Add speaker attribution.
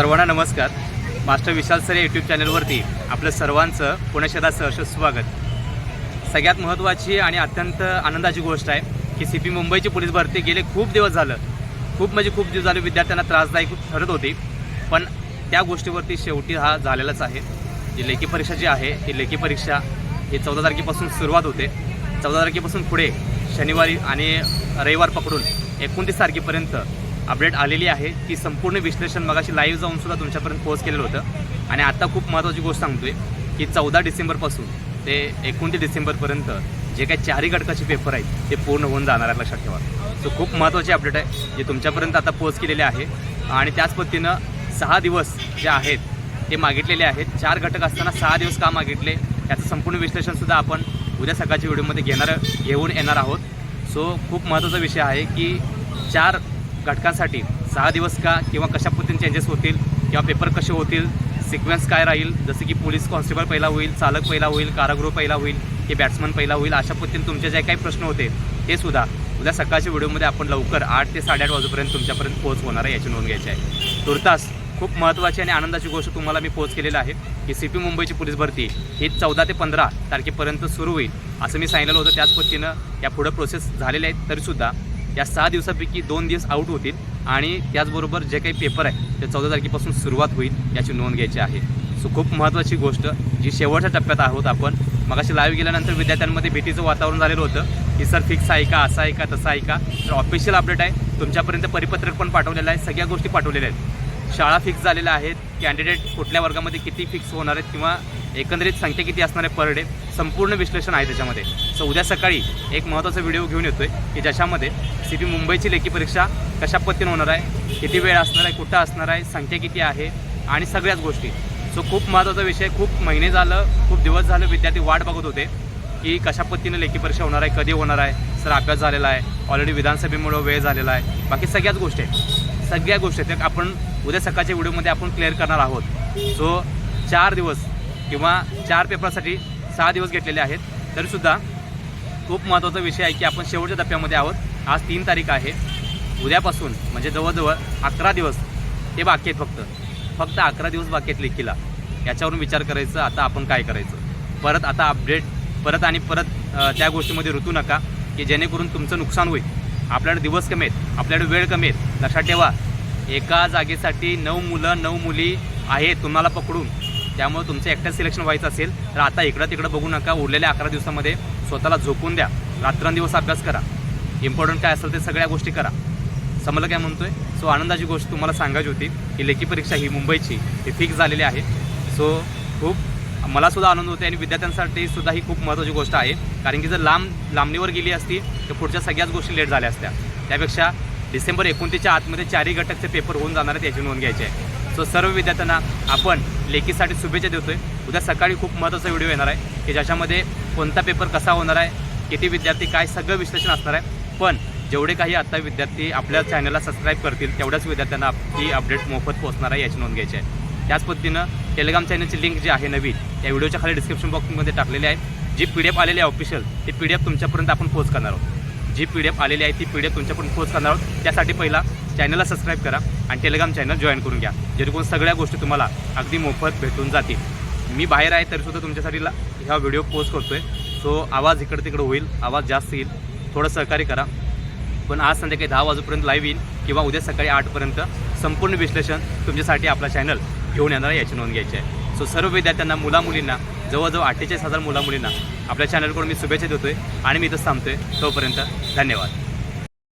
Speaker 1: सर्वांना नमस्कार. Master Vishal sir या यूट्यूब चॅनलवरती आपलं सर्वांचं पुण्याशहरात सहर्ष स्वागत. सगळ्यात महत्त्वाची आणि अत्यंत आनंदाची गोष्ट आहे की सी पी मुंबईची पोलीस भरती गेले खूप दिवस झालं. खूप म्हणजे खूप दिवस झाले विद्यार्थ्यांना त्रासदायक ठरत होती. पण त्या गोष्टीवरती शेवटी हा झालेलाच आहे. जी लेखी परीक्षा जी आहे ती लेखी परीक्षा ही चौदा तारखेपासून सुरुवात होते. चौदा तारखेपासून पुढे शनिवारी आणि रविवार पकडून एकोणतीस तारखेपर्यंत अपडेट आलेली आहे ती संपूर्ण विश्लेषण मगाशी लाईव्ह जाऊन सुद्धा तुमच्यापर्यंत पोहोच केलेलं होतं. आणि आता खूप महत्त्वाची गोष्ट सांगतोय की चौदा डिसेंबरपासून ते एकोणतीस डिसेंबरपर्यंत जे काही चारही घटकाचे पेपर आहेत ते पूर्ण होऊन जाणार आहे लक्षात ठेवा. सो खूप महत्त्वाची अपडेट आहे जे तुमच्यापर्यंत आता पोच केलेले आहे. आणि त्याच पद्धतीनं सहा दिवस जे आहेत ते मागितलेले आहेत. चार घटक असताना सहा दिवस का मागितले त्याचं संपूर्ण विश्लेषणसुद्धा आपण उद्या सकाळच्या व्हिडिओमध्ये घेणार घेऊन येणार आहोत. सो खूप महत्त्वाचा विषय आहे की चार घटकांसाठी सहा दिवस का किंवा कशा पद्धतीने चेंजेस होतील किंवा पेपर कसे होतील सिक्वेन्स काय राहील जसं की पोलीस कॉन्स्टेबल पहिला होईल चालक पहिला होईल कारागृह पहिला होईल की बॅट्समन पहिला होईल अशा पद्धतीने तुमचे जे काही प्रश्न होते ते सुद्धा उद्या सकाळच्या व्हिडिओमध्ये आपण लवकर आठ ते साडेआठ वाजेपर्यंत तुमच्यापर्यंत पोहोच होणार आहे याची नोंद घ्यायची आहे. तुर्तास खूप महत्त्वाची आणि आनंदाची गोष्ट तुम्हाला मी पोच केलेलं आहे की सी पी मुंबईची पोलीस भरती ही चौदा ते पंधरा तारखेपर्यंत सुरू होईल असं मी सांगितलं होतं. त्याच पद्धतीनं या पुढं प्रोसेस झालेल्या आहेत तरीसुद्धा या सहा दिवसापैकी दोन दिवस आऊट होतील आणि त्याचबरोबर जे काही पेपर आहे ते चौदा तारखेपासून सुरुवात होईल याची नोंद घ्यायची आहे. सो खूप महत्त्वाची गोष्ट जी शेवटच्या टप्प्यात आहोत आपण मगाशी लाईव्ह गेल्यानंतर विद्यार्थ्यांमध्ये भीतीचं वातावरण झालेलं होतं की सर फिक्स आहे का असं आहे का तसं आहे का? तर ऑफिशियल अपडेट आहे तुमच्यापर्यंत परिपत्रक पण पाठवलेलं आहे सगळ्या गोष्टी पाठवलेल्या आहेत. शाळा फिक्स झालेल्या आहेत. कॅन्डिडेट कुठल्या वर्गामध्ये किती फिक्स होणार आहेत किंवा एकंदरीत संख्या किती असणार आहे पर डे संपूर्ण विश्लेषण आहे त्याच्यामध्ये. सो उद्या सकाळी एक महत्त्वाचा व्हिडिओ घेऊन येतोय की ज्याच्यामध्ये सी पी मुंबईची लेखी परीक्षा कशा पद्धतीने होणार आहे किती वेळ असणार आहे कुठं असणार आहे संख्या किती आहे आणि सगळ्याच गोष्टी. सो खूप महत्त्वाचा विषय खूप महिने झालं खूप दिवस झालं विद्यार्थी वाट बघत होते की कशा पद्धतीने लेखी परीक्षा होणार आहे कधी होणार आहे. सर अभ्यास झालेला आहे ऑलरेडी विधानसभेमुळं वेळ झालेला आहे. बाकी सगळ्याच गोष्टी आहेत. सगळ्या गोष्टी आहेत त्या आपण उद्या सकाळच्या व्हिडिओमध्ये आपण क्लिअर करणार आहोत. सो चार दिवस किंवा चार पेपरसाठी सहा दिवस घेतलेले आहेत. तरीसुद्धा खूप महत्त्वाचा विषय आहे की आपण शेवटच्या टप्प्यामध्ये आहोत. आज तीन तारीख आहे. उद्यापासून म्हणजे जवळजवळ अकरा दिवस हे बाकी आहेत फक्त. फक्त अकरा दिवस बाकी आहेत लेखीला. याच्यावरून विचार करायचं आता आपण काय करायचं? परत आता अपडेट परत आणि परत त्या गोष्टीमध्ये ऋतू नका की जेणेकरून तुमचं नुकसान होईल. आपल्याकडे दिवस कमी आहेत आपल्याकडे वेळ कमी आहेत. लक्षात ठेवा एका जागेसाठी नऊ मुलं नऊ मुली आहेत तुम्हाला पकडून. त्यामुळे तुमचं एकट्या सिलेक्शन व्हायचं असेल तर आता इकडं तिकडं बघू नका उरलेल्या अकरा दिवसामध्ये. स्वतःला झोपून द्या. रात्रंदिवस अभ्यास करा. इम्पॉर्टंट काय असेल ते सगळ्या गोष्टी करा. समजलं काय म्हणतोय. सो आनंदाची गोष्ट तुम्हाला सांगायची होती की लेखी परीक्षा ही मुंबईची ही फिक्स झालेली आहे. सो खूप मला सुद्धा आनंद होते आणि विद्यार्थ्यांसाठी सुद्धा ही खूप महत्त्वाची गोष्ट आहे. कारण की जर लांब लांबणीवर गेली असती तर पुढच्या सगळ्याच गोष्टी लेट झाल्या असत्या. त्यापेक्षा डिसेंबर एकोणतीसच्या आतमध्ये चारही घटकचे पेपर होऊन जाणार आहेत याची नोंद घ्यायची आहे. सो सर्व विद्यार्थ्यांना आपण लेखीसाठी शुभेच्छा देतोय. उद्या सकाळी खूप महत्त्वाचा व्हिडिओ येणार आहे की ज्याच्यामध्ये कोणता पेपर कसा होणार आहे किती विद्यार्थी काय सगळं विश्लेषण असणार आहे. पण जेवढे काही आत्ता विद्यार्थी आपल्या चॅनलला सबस्क्राईब करतील तेवढ्याच विद्यार्थ्यांना ही अपडेट मोफत पोहोचणार आहे याची नोंद घ्यायची आहे. त्याच पद्धतीनं टेलिग्राम चॅनलची लिंक जी आहे नवीन या व्हिडिओच्या खाली डिस्क्रिप्शन बॉक्समध्ये टाकलेली आहे. जी पी डी एफ आलेली आहे ऑफिशियल ती पी डी एफ तुमच्यापर्यंत आपण पोच करणार आहोत. जी पी डी एफ आलेली आहे ती पी डी एफ तुमच्यापर्यंत पोच करणार आहोत. त्यासाठी पहिला चॅनलला सबस्क्राईब करा आणि टेलिग्राम चॅनल जॉईन करून घ्या. जेणेकरून सगळ्या गोष्टी तुम्हाला अगदी मोफत भेटून जातील. मी बाहेर आहे तरीसुद्धा तुमच्यासाठी ला- ह्या व्हिडिओ पोस्ट करतो आहे सो आवाज इकडं तिकडं होईल आवाज जास्त येईल. थोडं सहकार्य करा. पण आज संध्याकाळी दहा वाजेपर्यंत लाईव्ह येईल किंवा उद्या सकाळी आठपर्यंत संपूर्ण विश्लेषण तुमच्यासाठी आपला चॅनल घेऊन येणार याची नोंद घ्यायची आहे. सो सर्व विद्यार्थ्यांना मुलामुलींना जवळजवळ अठ्ठेचाळीस हजार मुलामुलींना आपल्या चॅनलकडून मी शुभेच्छा देतोय आणि मी इथंच थांबतोय. तोपर्यंत धन्यवाद.